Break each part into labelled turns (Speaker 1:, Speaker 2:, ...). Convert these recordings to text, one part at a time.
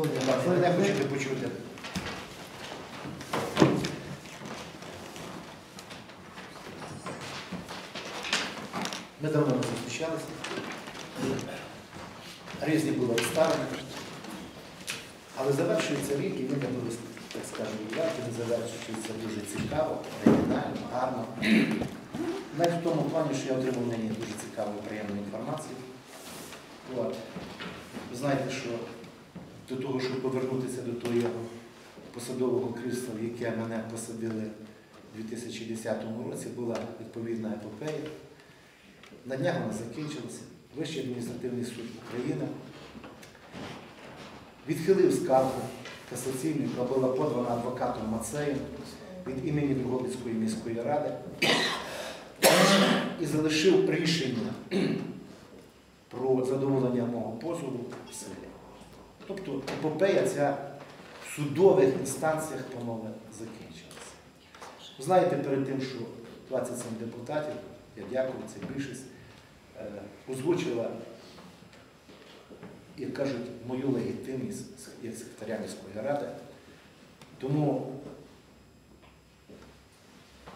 Speaker 1: Ви не хочете почути. Ми давно не зустрічалися. Різні були обставини. Але завершується рік, і ми були, так скажемо, відверті, він завершується дуже цікаво, оригінально, гарно. Навіть в тому плані, що я отримав нині дуже цікаву приємну інформацію. От. Ви знаєте, що до того, щоб повернутися до того посадового крісла, в яке мене посадили у 2010 році, була відповідна епопея. На днях вона закінчилася. Вищий адміністративний суд України відхилив скаргу касаційну, яка була подана адвокатом Мацеєм від імені Дрогобицької міської ради і залишив рішення про задоволення мого позову в силі. Тобто епопея ця в судових інстанціях, панове, закінчилася. Знаєте, перед тим, що 27 депутатів, я дякую, це більшість, е, озвучила, як кажуть, мою легітимність як секретаря міської ради. Тому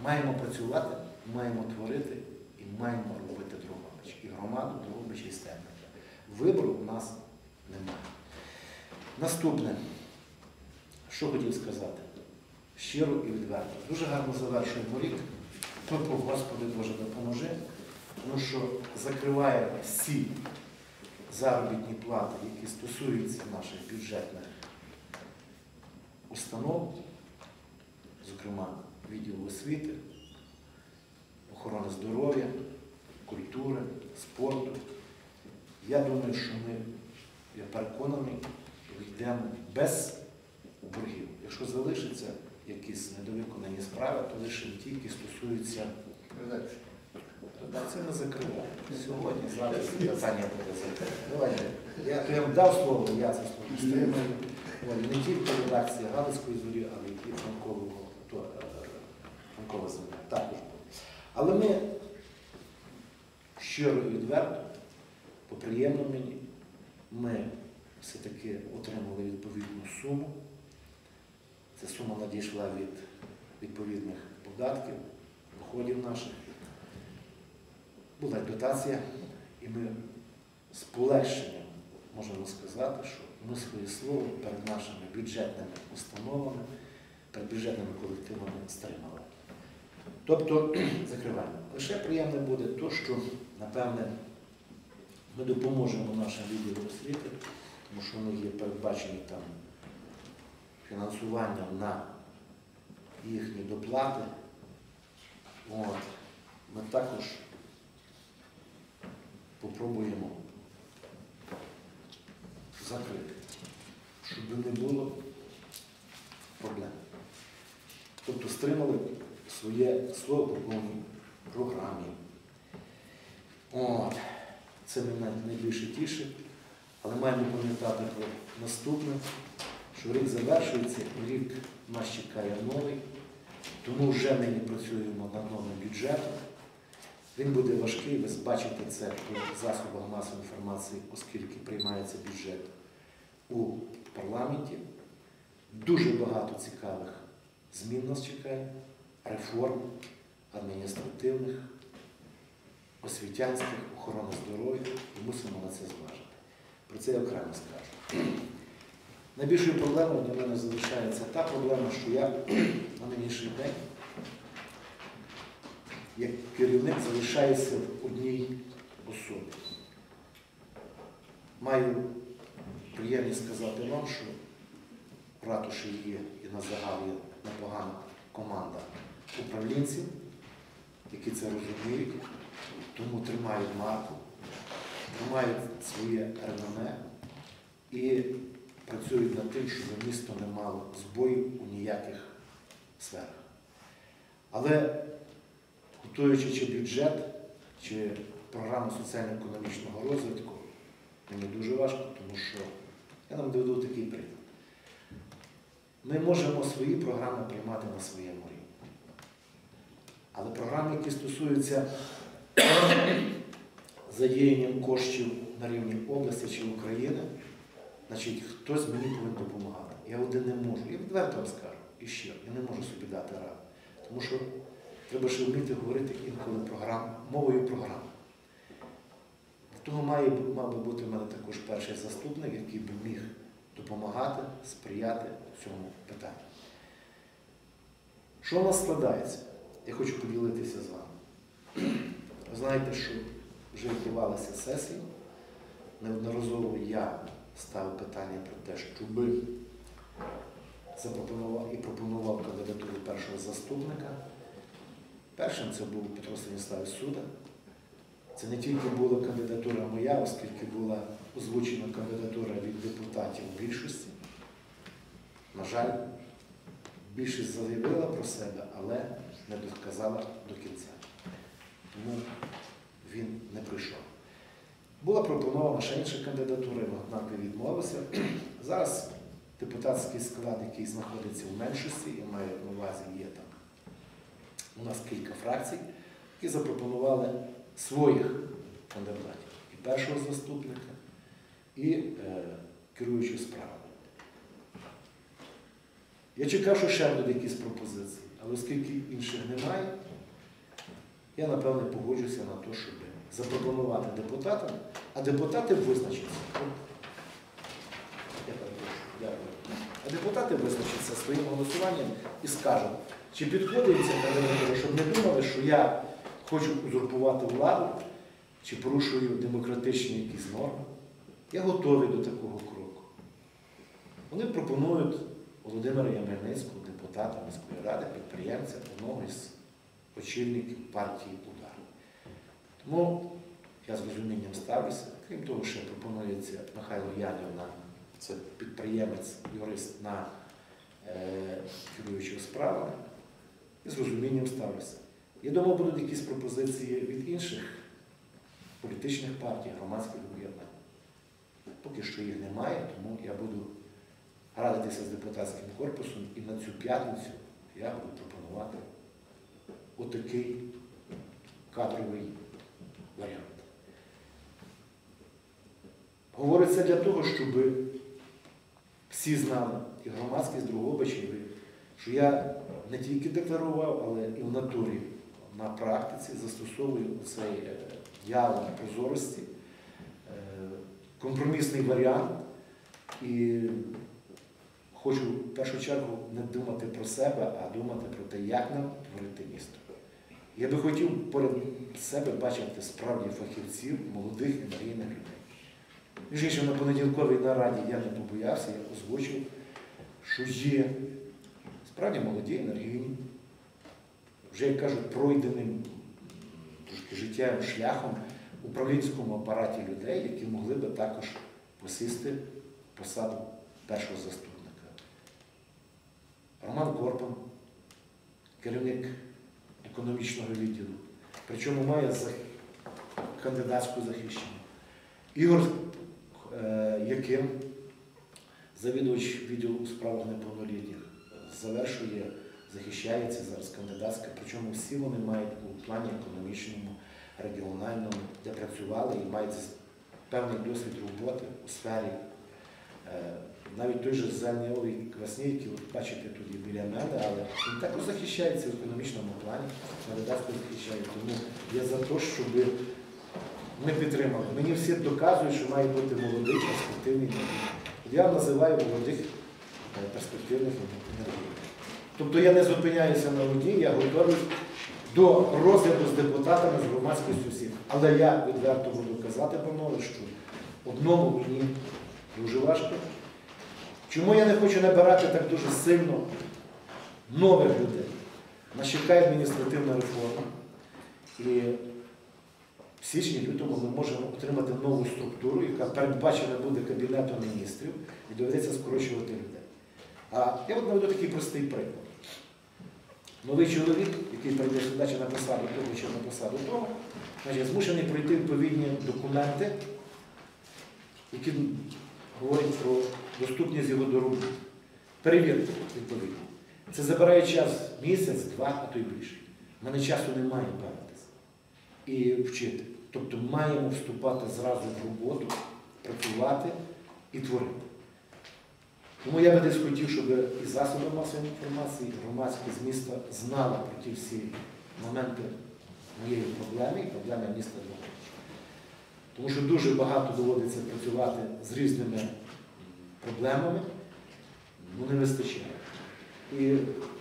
Speaker 1: маємо працювати, маємо творити і маємо робити Дрогобич. І громаду Дрогобича і Степника. Вибору у нас немає. Наступне, що хотів сказати, щиро і відверто. Дуже гарно завершуємо рік. Тобто, Господи Боже, допоможи, тому що закриває всі заробітні плати, які стосуються наших бюджетних установ, зокрема відділу освіти, охорони здоров'я, культури, спорту. Я думаю, що ми, я переконаний, йдемо без боргів. Якщо залишаться якісь недовиконані справи, то лише ті, які стосуються редакції не закриває. Сьогодні, зараз питання буде закрите. Давайте. Я, то я вам дав слово, я це слово стримую. От, Не тільки редакція Галицької зорі, але Франкового, е, Франкова земля також буде. Але ми щиро і відверто, по приємно мені, ми все-таки отримали відповідну суму. Ця сума надійшла від відповідних податків, доходів наших. Була дотація, і ми з полегшенням можемо сказати, що ми своє слово перед нашими бюджетними установами, перед бюджетними колективами стримали. Тобто закриваємо. Лише приємне буде то, що, напевне, ми допоможемо нашим відділам освіти, тому що в них є передбачені там фінансування на їхні доплати. От. Ми також попробуємо закрити, щоб не було проблем. Тобто стримали своє слово по програмі. От. Це мене найбільше тішить, але маємо пам'ятати про наступне, що рік завершується, рік нас чекає новий, тому вже нині працюємо над новим бюджетом. Він буде важкий, ви бачите це по засобах масової інформації, оскільки приймається бюджет у парламенті. Дуже багато цікавих змін нас чекає, реформ адміністративних, освітянських, охорони здоров'я, мусимо на це зважити. Про це я окремо скажу. Найбільшою проблемою для мене залишається та проблема, що я на нинішній день як керівник залишаюся в одній особі. Маю приємність сказати вам, що в ратуші є і на загалі непогана команда управлінців, які це розуміють, тому тримають марку, тримають своє реноме і працюють над тим, щоб місто не мало збоїв у ніяких сферах. Але готуючи чи бюджет, чи програму соціально-економічного розвитку, мені дуже важко, тому що я нам доведу такий приклад. Ми можемо свої програми приймати на своєму рівні. Але програми, які стосуються задіянням коштів на рівні області чи України, значить хтось мені повинен допомагати. Я один не можу. Я відверто вам скажу. І ще, я не можу собі дати раду. Тому що треба ще вміти говорити інколи програм, мовою програм. Для того має, мав би бути в мене також перший заступник, який би міг допомагати, сприяти цьому питанню. Що у нас складається? Я хочу поділитися з вами. Ви знаєте, що вже відбувалися сесії. Неодноразово я ставив питання про те, щоби запропонував і пропонував кандидатуру першого заступника. Першим це був Петро Станіславович Суда. Це не тільки була кандидатура моя, оскільки була озвучена кандидатура від депутатів більшості. На жаль, більшість заявила про себе, але не доказала до кінця. Тому він не прийшов. Була пропонована ще інша кандидатура, однак він відмовився. Зараз депутатський склад, який знаходиться в меншості, я маю на увазі, є там у нас кілька фракцій, які запропонували своїх кандидатів. І першого заступника, і е, керуючу справами. Я чекав, що ще будуть якісь пропозиції, але оскільки інших немає, я напевне погоджуся на те, щоб запропонувати депутатам, а депутати визначаться. А депутати визначаться своїм голосуванням і скажуть, чи підходить ця кандидатура, щоб не думали, що я хочу узурпувати владу, чи порушую демократичні якісь норми. Я готовий до такого кроку. Вони пропонують Володимира Ямельницького, депутата міської ради, підприємця, одного із очільників партії. Тому я з розумінням ставлюся. Крім того, ще пропонується Михайло Янівна, це підприємець, юрист на е, керуючого справами. І з розумінням ставлюся. Я думаю, будуть якісь пропозиції від інших політичних партій, громадських об'єднань. Поки що їх немає, тому я буду радитися з депутатським корпусом і на цю п'ятницю я буду пропонувати отакий кадровий варіант. Говориться для того, щоб всі знали, і громадськість Другобичі, і ви, що я не тільки декларував, але і в натурі на практиці застосовую цей е, явно прозорості, е, компромісний варіант. І хочу в першу чергу не думати про себе, а думати про те, як нам творити місто. Я би хотів поряд себе бачити справді фахівців, молодих енергійних людей. Між на понеділковій нараді я не побоявся, я озвучив, що є справді молоді, енергійні, вже, як кажуть, пройденим трошки життєвим шляхом управлінському апараті людей, які могли би також посісти посаду першого заступника. Роман Корпан, керівник економічного відділу, причому має кандидатську захищення. Ігор е, Яким, завідувач відділу у справах неповнолітніх, завершує, захищається зараз кандидатська, причому всі вони мають у плані економічному, регіональному, де працювали і мають певний досвід роботи у сфері. Навіть той же Зеленєвий Квасній, який от бачите тут біля мене, але він також захищається в економічному плані, кандидатську захищає. Тому я за те, щоб ми підтримали. Мені всі доказують, що має бути молодий, перспективний енергій. Я називаю молодих е, перспективних енергій. Тобто я не зупиняюся на воді, я готовий до розгляду з депутатами, з громадськістю всіх. Але я відверто буду казати, панове, що одному мені дуже важко. Чому я не хочу набирати так дуже сильно нових людей? Нас чекає адміністративна реформа. І в січні-лютому ми можемо отримати нову структуру, яка передбачена буде Кабінетом міністрів і доведеться скорочувати людей. А я от наведу такий простий приклад. Новий чоловік, який прийде сюди на посаду того, чи на посаду того, значить, змушений пройти відповідні документи, які говорять про доступність його до роботи. Перевірку відповідно. Це забирає час місяць, два, а то й більше. У мене часу немає бавитися і вчити. Тобто маємо вступати зразу в роботу, працювати і творити. Тому я би десь хотів, щоб і засоби масової інформації, і громадськість міста знали про ті всі моменти моєї проблеми і проблеми міста Дрогобича. Тому що дуже багато доводиться працювати з різними проблемами, ну не вистачає. І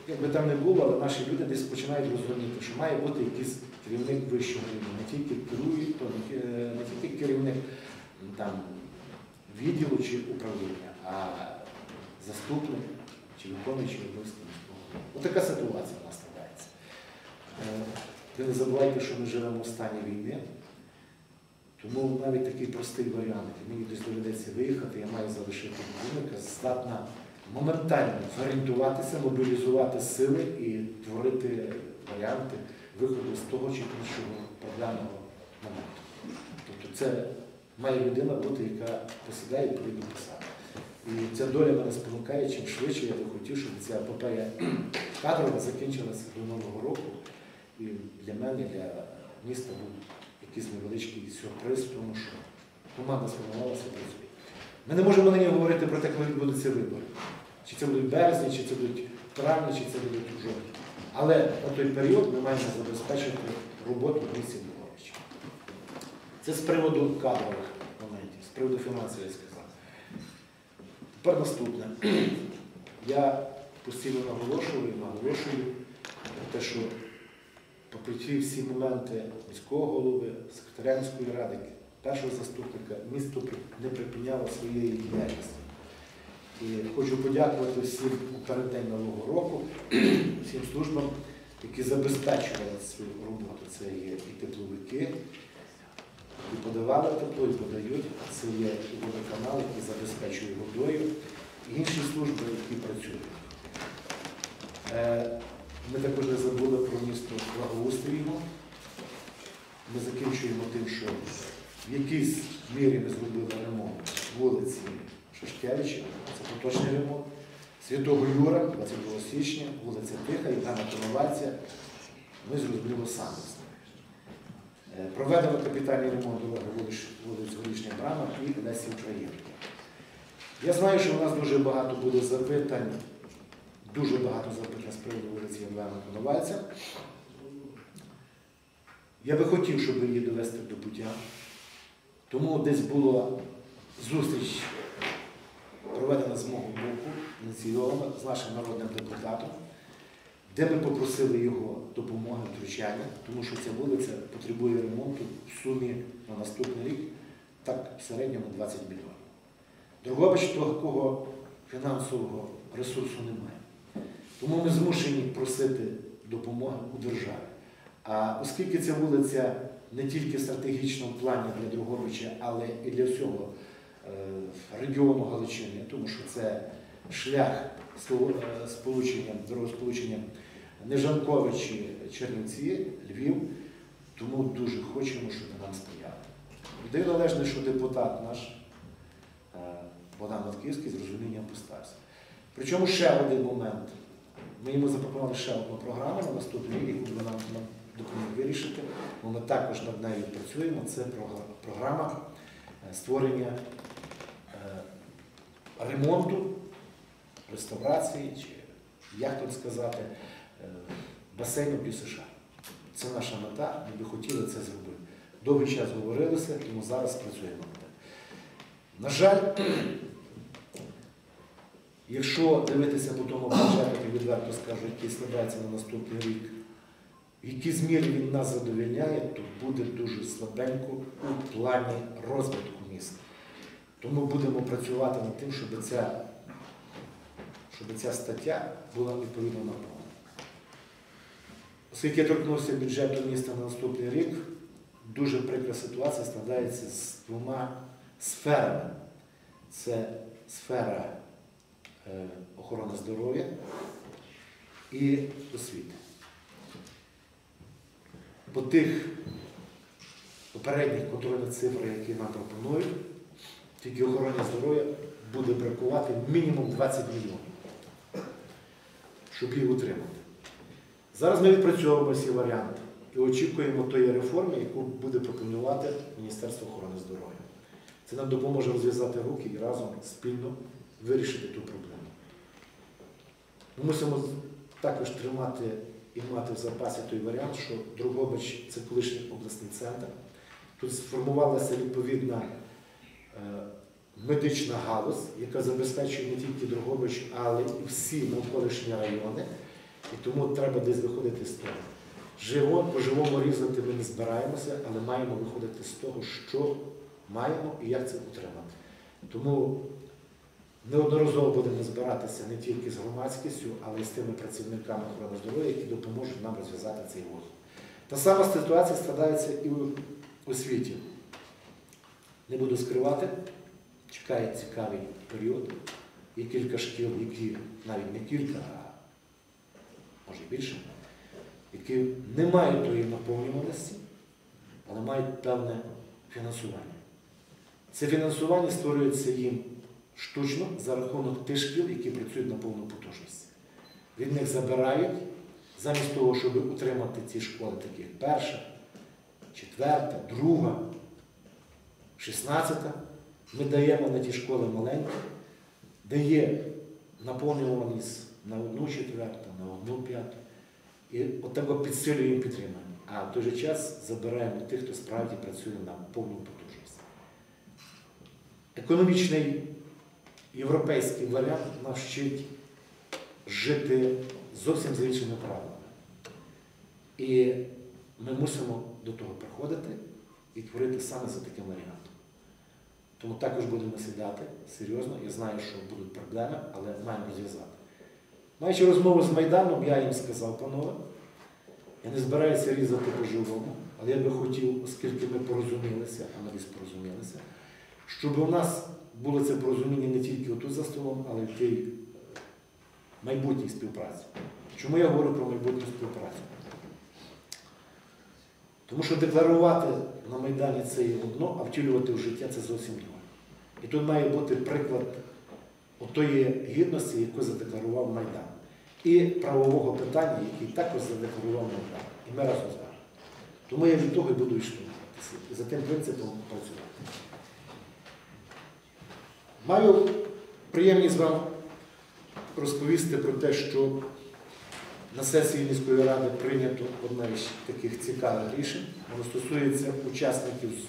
Speaker 1: як би там не було, але наші люди десь починають розуміти, що має бути якийсь керівник вищого рівня, не тільки керує, не тільки керівник там, відділу чи управління, а заступник чи виконуючий обов'язки. Ось така ситуація в нас складається. Е, Ви не забувайте, що ми живемо в стані війни, тому навіть такий простий варіант, мені десь доведеться виїхати, я маю залишити будинок, здатна моментально зорієнтуватися, мобілізувати сили і творити варіанти виходу з того чи іншого проблемного моменту. Тобто це має людина бути, яка посідає відповідну посаду. І ця доля мене спонукає, чим швидше я би хотів, щоб ця епопея кадрова закінчилася до Нового року. І для мене, для міста був якийсь невеличкий сюрприз, тому що команда сформувалася працює. Ми не можемо нині говорити про те, коли відбудуться вибори. Чи це будуть березні, чи це будуть травні, чи це будуть у жовтні. Але на той період ми маємо забезпечити роботу в місті Це з приводу кадрових моментів, з приводу фінансів, я сказав. Тепер наступне. Я постійно наголошую і наголошую те, що попри всі моменти міського голови, секретаря міської ради, першого заступника, місто не припиняло своєї діяльності. І хочу подякувати всім переддень Нового року, всім службам, які забезпечували цю роботу. Це є і тепловики, і подавали тепло, і подають. Це є і водоканал, який забезпечує водою, і інші служби, які працюють. Ми також не забули про місто благоустрійно. Ми закінчуємо тим, що в якійсь мірі ми зробили ремонт вулиці Шашкевича, це поточний ремонт. Святого Юра, 22 січня, вулиця Тиха, Євгена Коновальця. Ми зрозуміло саме. Е, Проведено капітальний ремонт вулиць Горішня Брама і Лесі Українки. Я знаю, що у нас дуже багато буде запитань, дуже багато запитань з приводу вулиці Євгена Коновальця. Я би хотів, щоб її довести до пуття. Тому десь була зустріч проведена з мого боку, ініційована з нашим народним депутатом, де ми попросили його допомоги втручання, тому що ця вулиця потребує ремонту в сумі на наступний рік, так в середньому 20 мільйонів. Дрогобич такого фінансового ресурсу немає. Тому ми змушені просити допомоги у державі. А оскільки ця вулиця не тільки в стратегічному плані для Дрогобича, але і для всього е, регіону Галичини, тому що це шлях е, сполучення, дорогосполучення Нежанковичі, Чернівці, Львів, тому дуже хочемо, щоб нам стояли. Даю належне, що депутат наш е, Богдан Матківський з розумінням поставився. Причому ще один момент. Ми йому запропонували ще одну програму на наступний рік, яку нам допоміг вирішити, бо ми також над нею працюємо. Це програма е, створення е, ремонту, реставрації, чи як тут сказати, е, басейну плюс США. Це наша мета, ми би хотіли це зробити. Довгий час говорилося, тому зараз працюємо над тим. На жаль, якщо дивитися по тому бюджету, то відверто скажу, який складається на наступний рік, в якій змірі він нас задовільняє, то буде дуже слабенько у плані розвитку міста. Тому будемо працювати над тим, щоб ця, щоб ця стаття була відповідно наповнена. Оскільки я торкнувся бюджету міста на наступний рік, дуже прикра ситуація складається з двома сферами. Це сфера е, охорони здоров'я і освіти. По тих попередніх контрольних цифрах, які нам пропонують, тільки охороні здоров'я буде бракувати мінімум 20 мільйонів, щоб її утримати. Зараз ми відпрацьовуємо ці варіанти і очікуємо тої реформи, яку буде пропонувати Міністерство охорони здоров'я. Це нам допоможе розв'язати руки і разом спільно вирішити ту проблему. Ми мусимо також тримати і мати в запасі той варіант, що Другобич це колишній обласний центр. Тут сформувалася відповідна е, медична галузь, яка забезпечує не тільки Другобич, але і всі навколишні райони. І тому треба десь виходити з того. Живо, по живому різати ми не збираємося, але маємо виходити з того, що маємо і як це утримати. Тому неодноразово будемо збиратися не тільки з громадськістю, але й з тими працівниками охорони здоров'я, які допоможуть нам розв'язати цей вузол. Та сама ситуація складається і у освіті. Не буду скривати, чекає цікавий період. Є кілька шкіл, які навіть не кілька, а може і більше, які не мають тої наповнюваності, але мають певне фінансування. Це фінансування створюється їм штучно за рахунок тих шкіл, які працюють на повну потужність. Від них забирають, замість того, щоб утримати ці школи, такі як перша, четверта, друга, шістнадцята, ми даємо на ті школи маленькі, де є наповнюваність на одну четверту, на одну п'яту. І отако підсилюємо підтримуємо. А в той же час забираємо тих, хто справді працює на повну потужність. Економічний європейський варіант нас вчить жити зовсім за іншими правилами. І ми мусимо до того приходити і творити саме за таким варіантом. Тому також будемо сідати серйозно. Я знаю, що будуть проблеми, але маємо розв'язати. Маючи розмову з Майданом, я їм сказав, панове, я не збираюся різати по-живому, але я би хотів, оскільки ми порозумілися, а десь порозумілися, щоб у нас було це порозуміння не тільки отут за столом, але й в тій майбутній співпраці. Чому я говорю про майбутню співпрацю? Тому що декларувати на Майдані це є одно, а втілювати в життя це зовсім друге. І тут має бути приклад отої гідності, яку задекларував Майдан. І правового питання, який також задекларував Майдан. І ми разом з вами. Тому я від того і буду. І за тим принципом працювати. Маю приємність вам розповісти про те, що на сесії міської ради прийнято одне із таких цікавих рішень. Воно стосується учасників з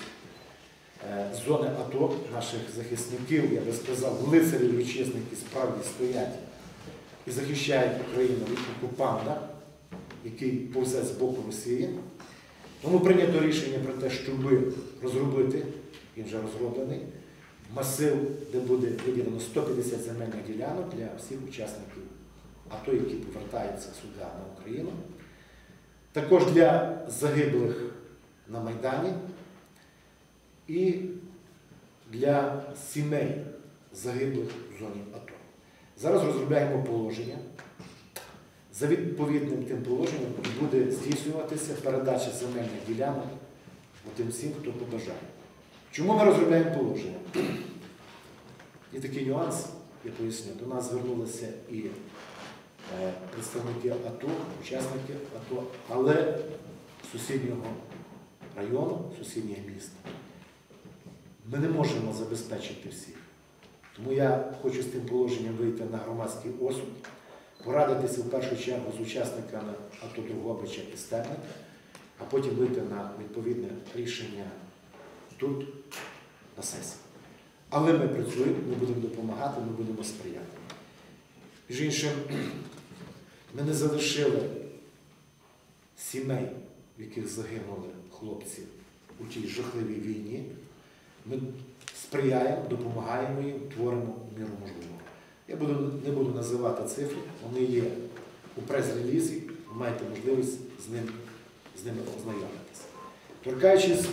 Speaker 1: е, зони АТО, наших захисників, я би сказав, лицарів вітчизни, які справді стоять і захищають Україну від окупанта, який повзе з боку Росії. Тому прийнято рішення про те, щоб розробити, він вже розроблений, масив, де буде виділено 150 земельних ділянок для всіх учасників АТО, які повертаються сюди на Україну. Також для загиблих на Майдані і для сімей загиблих в зоні АТО. Зараз розробляємо положення. За відповідним тим положенням буде здійснюватися передача земельних ділянок тим всім, хто побажає. Чому ми розробляємо положення? Є такий нюанс, я поясню. До нас звернулися і е, представники АТО, учасники АТО, але сусіднього району, сусідніх міст. Ми не можемо забезпечити всіх. Тому я хочу з тим положенням вийти на громадський осуд, порадитися в першу чергу з учасниками АТО Другобича і а потім вийти на відповідне рішення тут, на сесії. Але ми працюємо, ми будемо допомагати, ми будемо сприяти. Між іншим, ми не залишили сімей, в яких загинули хлопці у тій жахливій війні. Ми сприяємо, допомагаємо їм, творимо міру можливого. Я буду, не буду називати цифри, вони є у прес-релізі, ви маєте можливість з, ним, з ними ознайомитися. Торкаючись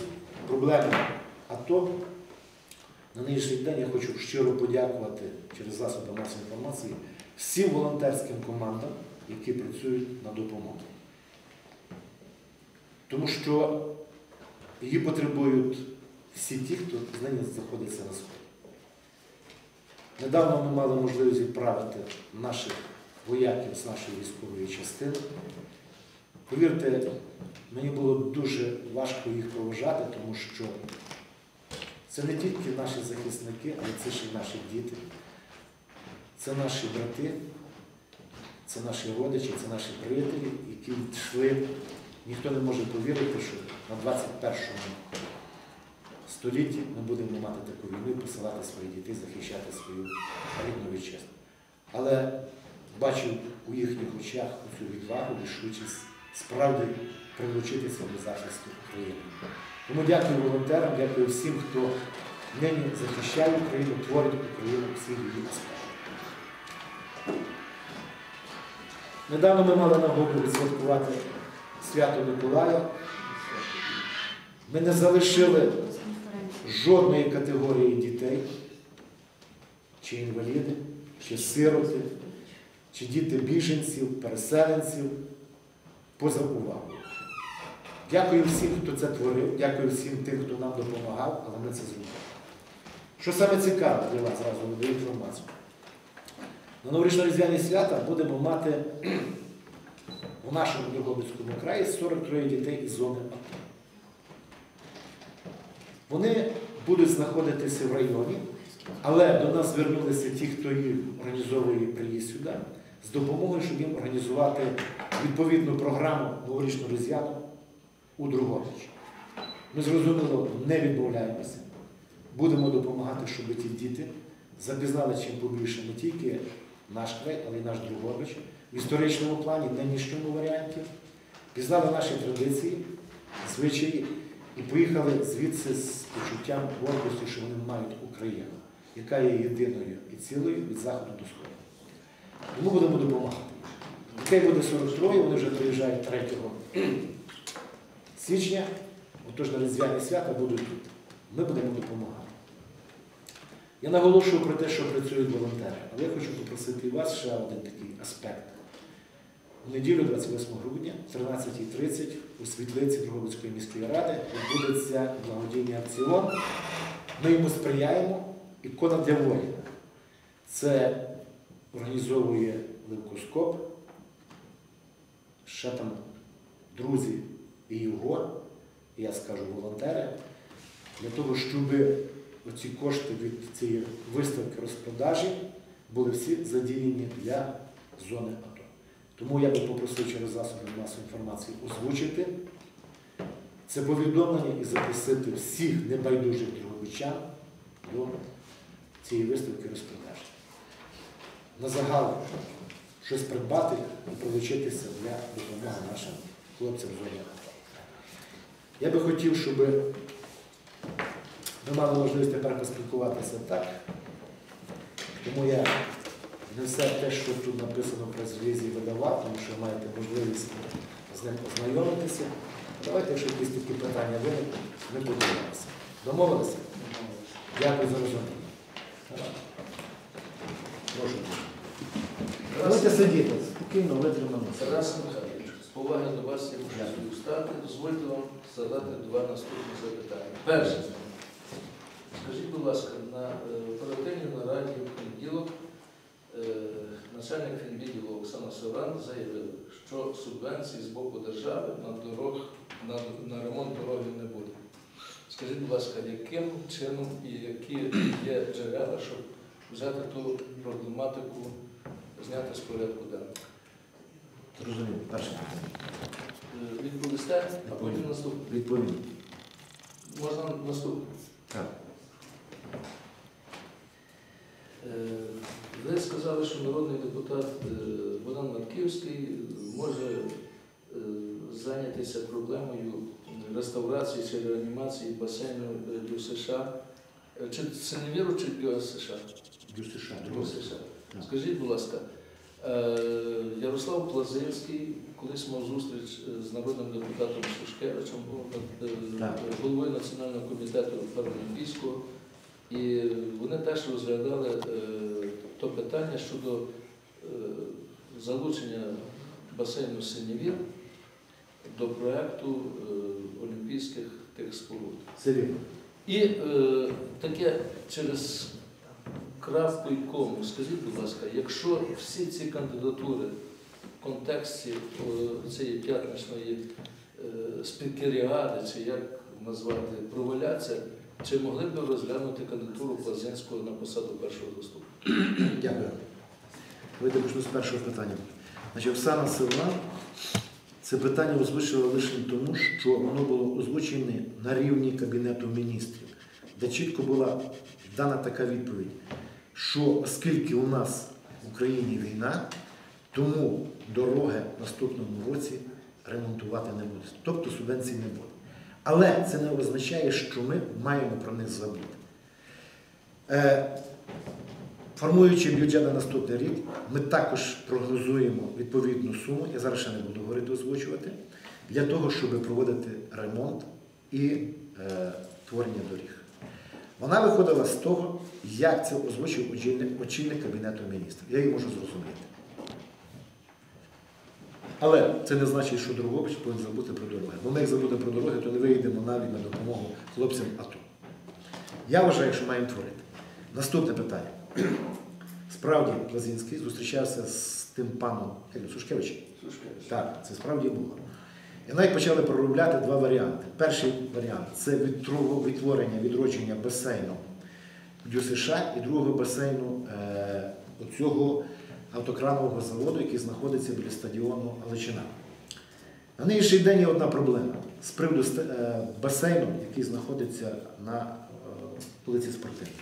Speaker 1: проблеми АТО, на нинішній день я хочу щиро подякувати через засоби масової інформації всім волонтерським командам, які працюють на допомогу. Тому що її потребують всі ті, хто з нею знаходиться на сході. Недавно ми мали можливість відправити наших вояків з нашої військової частини. Повірте, мені було дуже важко їх проважати, тому що це не тільки наші захисники, але це ще й наші діти, це наші брати, це наші родичі, це наші приятелі, які йшли. Ніхто не може повірити, що на 21-му столітті ми будемо мати таку війну посилати своїх дітей, захищати свою рідну вітчизну. Але бачив у їхніх очах цю відвагу, рішучість справді прилучитися до захисту України. Тому дякую волонтерам, дякую всім, хто нині захищає Україну, творить Україну всіх її аспектах. Недавно ми мали нагоду відсвяткувати свято Миколая. Ми не залишили жодної категорії дітей, чи інваліди, чи сироти, чи діти біженців, переселенців поза увагою. Дякую всім, хто це творив, дякую всім тим, хто нам допомагав, але ми це зробили. Що саме цікаве для вас, зразу видаю інформацію. На новорічно-різдвяні свята будемо мати у нашому Дрогобицькому краї 43 дітей із зони АТО. Вони будуть знаходитися в районі, але до нас звернулися ті, хто їм організовує приїзд сюди, з допомогою, щоб їм організувати відповідну програму новорічну різдвяну у Другобичі. Ми зрозуміло не відмовляємося. Будемо допомагати, щоб ті діти запізнали чим побільше не тільки наш край, але й наш Другобич в історичному плані, в нинішньому варіанті, пізнали наші традиції, звичаї і поїхали звідси з почуттям гордості, що вони мають Україну, яка є єдиною і цілою від заходу до сходу. Тому будемо допомагати. Дітей буде 43, вони вже приїжджають 3 січня, отож на різдвяні свята будуть тут. Ми будемо допомагати. Я наголошую про те, що працюють волонтери, але я хочу попросити вас ще один такий аспект. У неділю, 28 грудня, в 13.30 у світлиці Дрогобицької міської ради відбудеться благодійний акціон. Ми йому сприяємо. Ікона для воїна. Це організовує Левкоскоп, ще там друзі і його, я скажу волонтери, для того, щоб оці кошти від цієї виставки розпродажі були всі задіяні для зони АТО. Тому я би попросив через засоби масової інформації озвучити це повідомлення і запросити всіх небайдужих другобичан до цієї виставки розпродажі. На загал щось придбати і прилучитися для допомоги нашим хлопцям в. Я би хотів, щоб ми мали можливість тепер поспілкуватися так. Тому я не все те, що тут написано в прес-релізі, видавав, тому що маєте можливість з ним ознайомитися. Давайте, якщо якісь такі питання виникнуть, ми подивимося. Домовилися? Дякую за розуміння. Давайте сидіти, спокійно витримано.
Speaker 2: Тарас Михайлович, з поваги до вас я мушу свою стати. Дозвольте вам задати два наступні запитання. Перше. Скажіть, будь ласка, на е, оперативній нараді в понеділок е, начальник фінвідділу Оксана Соран заявив, що субвенцій з боку держави на, дорог, на, на ремонт дороги не буде. Скажіть, будь ласка, яким чином і які є джерела, щоб взяти ту проблематику, зняти з порядку денного?
Speaker 1: Зрозуміло, перше питання.
Speaker 2: Е, Відповісте, а потім наступне.
Speaker 1: Відповім.
Speaker 2: Можна наступне.
Speaker 1: Так.
Speaker 2: Е, Ви сказали, що народний депутат е, Богдан Марківський може зайнятися проблемою реставрації чи реанімації басейну ДЮСШ. Е, Чи це не віру, чи ДЮСШ?
Speaker 1: Дюсиша,
Speaker 2: ДЮСШ.
Speaker 1: Так.
Speaker 2: Скажіть, будь ласка, е, Ярослав Плазинський колись мав зустріч е, з народним депутатом Шушкевичем, був е, головою Національного комітету паралімпійського. І вони теж розглядали то питання щодо залучення басейну Синівір до проєкту олімпійських тих споруд. І таке через крапку і кому, скажіть, будь ласка, якщо всі ці кандидатури в контексті е, цієї п'ятничної е, спікеріади, чи як назвати, проваляться, чи могли б розглянути кандидатуру Плазинського на посаду першого заступника?
Speaker 1: Дякую. Давайте почну з першого питання. Значить, Оксана Сивна це питання озвучила лише тому, що воно було озвучене на рівні Кабінету міністрів, де чітко була дана така відповідь, що оскільки у нас в Україні війна, тому дороги в наступному році ремонтувати не буде. Тобто субвенцій не буде. Але це не означає, що ми маємо про них забути. Е, Формуючи бюджет на наступний рік, ми також прогнозуємо відповідну суму, я зараз ще не буду говорити, озвучувати, для того, щоб проводити ремонт і е, творення доріг. Вона виходила з того, як це озвучив очільник, очільник Кабінету міністрів. Я її можу зрозуміти. Але це не значить, що Другобич повинен забути про дороги. Бо ми як забудемо про дороги, то не вийдемо навіть на допомогу хлопцям АТО. Я вважаю, що маємо творити. Наступне питання. Справді Лазінський зустрічався з тим паном Сушкевичем.
Speaker 2: Сушкевич.
Speaker 1: Так, це справді було. І навіть почали проробляти два варіанти. Перший варіант це відтворення, відродження басейну ДЮСШ і другого басейну е, оцього автокранового заводу, який знаходиться біля стадіону Галичина. На нинішній день є одна проблема з приводу е, басейну, який знаходиться на е, вулиці Спортивній.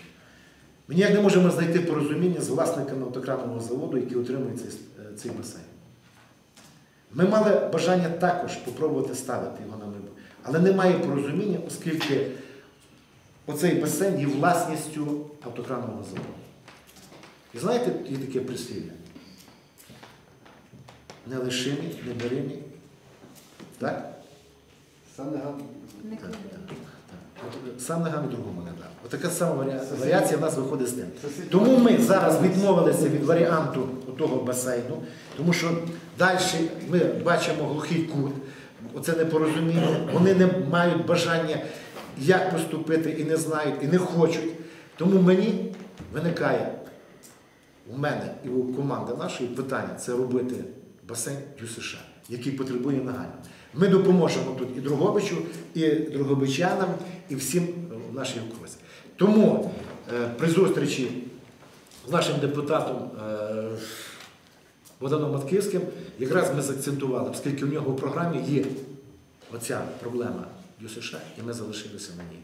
Speaker 1: Ми ніяк не можемо знайти порозуміння з власниками автокранового заводу, який отримує цей, е, цей басейн. Ми мали бажання також спробувати ставити його на майбутнє, але немає порозуміння, оскільки оцей басейн є власністю автокранового заводу. І знаєте, є таке прислів'я? Не лишимі, не беримі. Так?
Speaker 3: Сам не гам.
Speaker 1: Сам ногами другому не дав. Отака сама варіація в нас виходить з тим. Тому ми зараз відмовилися від варіанту того басейну, тому що далі ми бачимо глухий кут, оце непорозуміння, вони не мають бажання, як поступити, і не знають, і не хочуть. Тому мені виникає у мене і у команди нашої питання це робити басейн ЮСШ, який потребує нагально. Ми допоможемо тут і Другобичу, і Другобичанам, і всім в нашій окрузі. Тому е, при зустрічі з нашим депутатом е, Богданом Матківським якраз ми заакцентували, оскільки в нього в програмі є оця проблема ЮСШ, і ми залишилися на ній.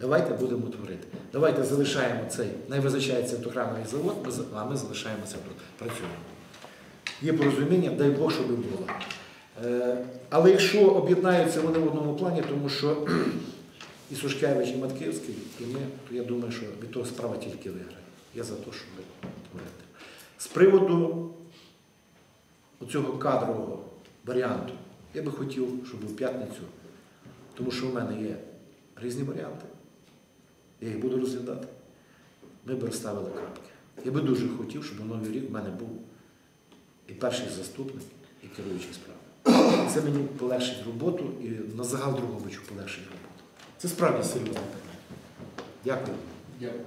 Speaker 1: Давайте будемо творити. Давайте залишаємо цей, най визначається автокрановий завод, а ми залишаємося тут, працюємо. Є порозуміння, дай Бог, щоб було. Е, Але якщо об'єднаються вони в одному плані, тому що і Сушкевич, і Матківський, і ми, то я думаю, що від того справа тільки виграє. Я за те, щоб творити. З приводу оцього кадрового варіанту, я би хотів, щоб у п'ятницю, тому що в мене є різні варіанти, я їх буду розглядати, ми б розставили крапки. Я би дуже хотів, щоб у новий рік в мене був і перший заступник, і керуючий справи. Це мені полегшить роботу і на загал Другобичу полегшить роботу. Це справді серйозне питання. Дякую.
Speaker 2: Дякую.